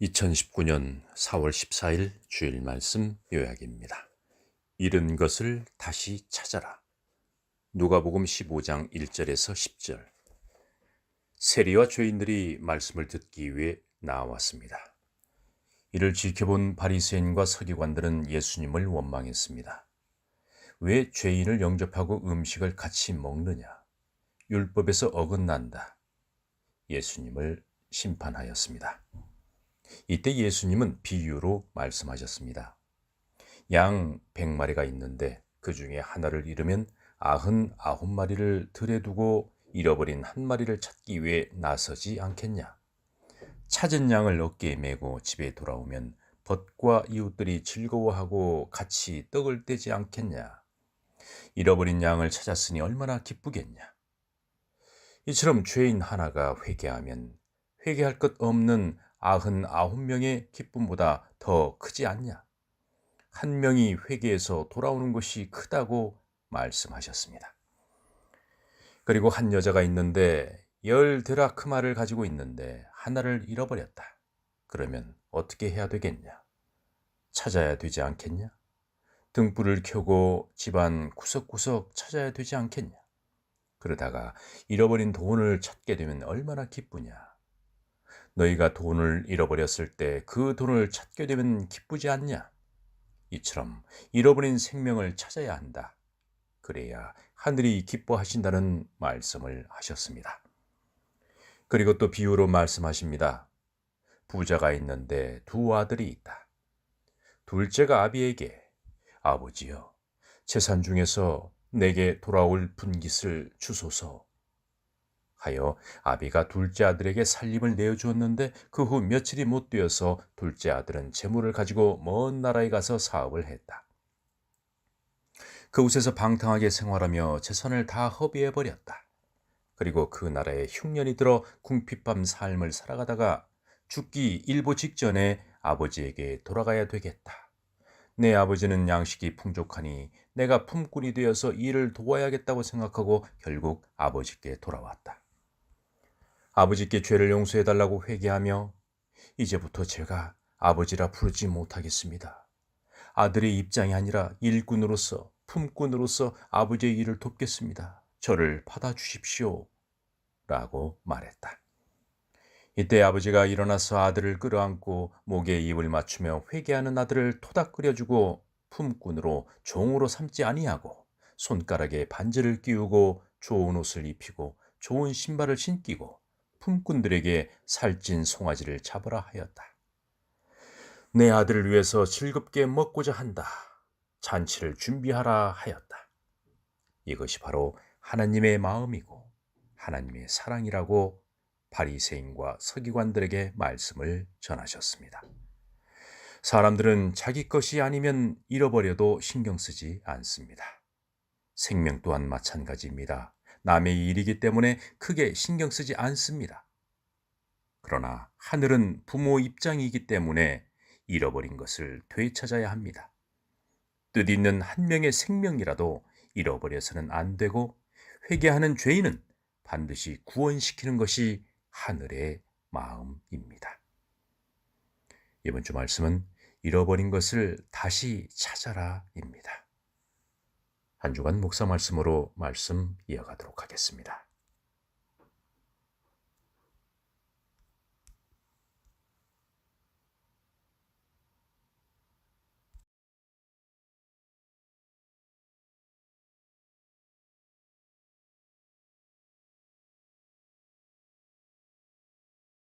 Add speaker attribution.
Speaker 1: 2019년 4월 14일 주일 말씀 요약입니다. 잃은 것을 다시 찾아라. 누가복음 15장 1절에서 10절. 세리와 죄인들이 말씀을 듣기 위해 나왔습니다. 이를 지켜본 바리새인과 서기관들은 예수님을 원망했습니다. 왜 죄인을 영접하고 음식을 같이 먹느냐? 율법에서 어긋난다. 예수님을 심판하였습니다. 이때 예수님은 비유로 말씀하셨습니다. 양 100마리가 있는데 그 중에 하나를 잃으면 아흔 아홉 마리를 들에 두고 잃어버린 한 마리를 찾기 위해 나서지 않겠냐? 찾은 양을 어깨에 메고 집에 돌아오면 벗과 이웃들이 즐거워하고 같이 떡을 떼지 않겠냐? 잃어버린 양을 찾았으니 얼마나 기쁘겠냐? 이처럼 죄인 하나가 회개하면 회개할 것 없는 아흔 아홉 명의 기쁨보다 더 크지 않냐? 한 명이 회개해서 돌아오는 것이 크다고 말씀하셨습니다. 그리고 한 여자가 있는데 열 드라크마를 가지고 있는데 하나를 잃어버렸다. 그러면 어떻게 해야 되겠냐? 찾아야 되지 않겠냐? 등불을 켜고 집안 구석구석 찾아야 되지 않겠냐? 그러다가 잃어버린 돈을 찾게 되면 얼마나 기쁘냐? 너희가 돈을 잃어버렸을 때 그 돈을 찾게 되면 기쁘지 않냐? 이처럼 잃어버린 생명을 찾아야 한다. 그래야 하늘이 기뻐하신다는 말씀을 하셨습니다. 그리고 또 비유로 말씀하십니다. 부자가 있는데 두 아들이 있다. 둘째가 아비에게 아버지여 재산 중에서 내게 돌아올 분깃을 주소서 하여 아비가 둘째 아들에게 살림을 내어주었는데 그 후 며칠이 못 되어서 둘째 아들은 재물을 가지고 먼 나라에 가서 사업을 했다. 그곳에서 방탕하게 생활하며 재산을 다 허비해 버렸다. 그리고 그 나라에 흉년이 들어 궁핍밤 삶을 살아가다가 죽기 일보 직전에 아버지에게 돌아가야 되겠다. 내 아버지는 양식이 풍족하니 내가 품꾼이 되어서 일을 도와야겠다고 생각하고 결국 아버지께 돌아왔다. 아버지께 죄를 용서해 달라고 회개하며 이제부터 제가 아버지라 부르지 못하겠습니다. 아들의 입장이 아니라 일꾼으로서 품꾼으로서 아버지의 일을 돕겠습니다. 저를 받아 주십시오. 라고 말했다. 이때 아버지가 일어나서 아들을 끌어안고 목에 입을 맞추며 회개하는 아들을 토닥거려주고 품꾼으로 종으로 삼지 아니하고 손가락에 반지를 끼우고 좋은 옷을 입히고 좋은 신발을 신기고 품꾼들에게 살찐 송아지를 잡으라 하였다. 내 아들을 위해서 즐겁게 먹고자 한다. 잔치를 준비하라 하였다. 이것이 바로 하나님의 마음이고 하나님의 사랑이라고 바리새인과 서기관들에게 말씀을 전하셨습니다. 사람들은 자기 것이 아니면 잃어버려도 신경 쓰지 않습니다. 생명 또한 마찬가지입니다. 남의 일이기 때문에 크게 신경 쓰지 않습니다. 그러나 하늘은 부모 입장이기 때문에 잃어버린 것을 되찾아야 합니다. 뜻 있는 한 명의 생명이라도 잃어버려서는 안 되고 회개하는 죄인은 반드시 구원시키는 것이 하늘의 마음입니다. 이번 주 말씀은 잃어버린 것을 다시 찾아라입니다. 한 주간 목사 말씀으로 말씀 이어가도록 하겠습니다.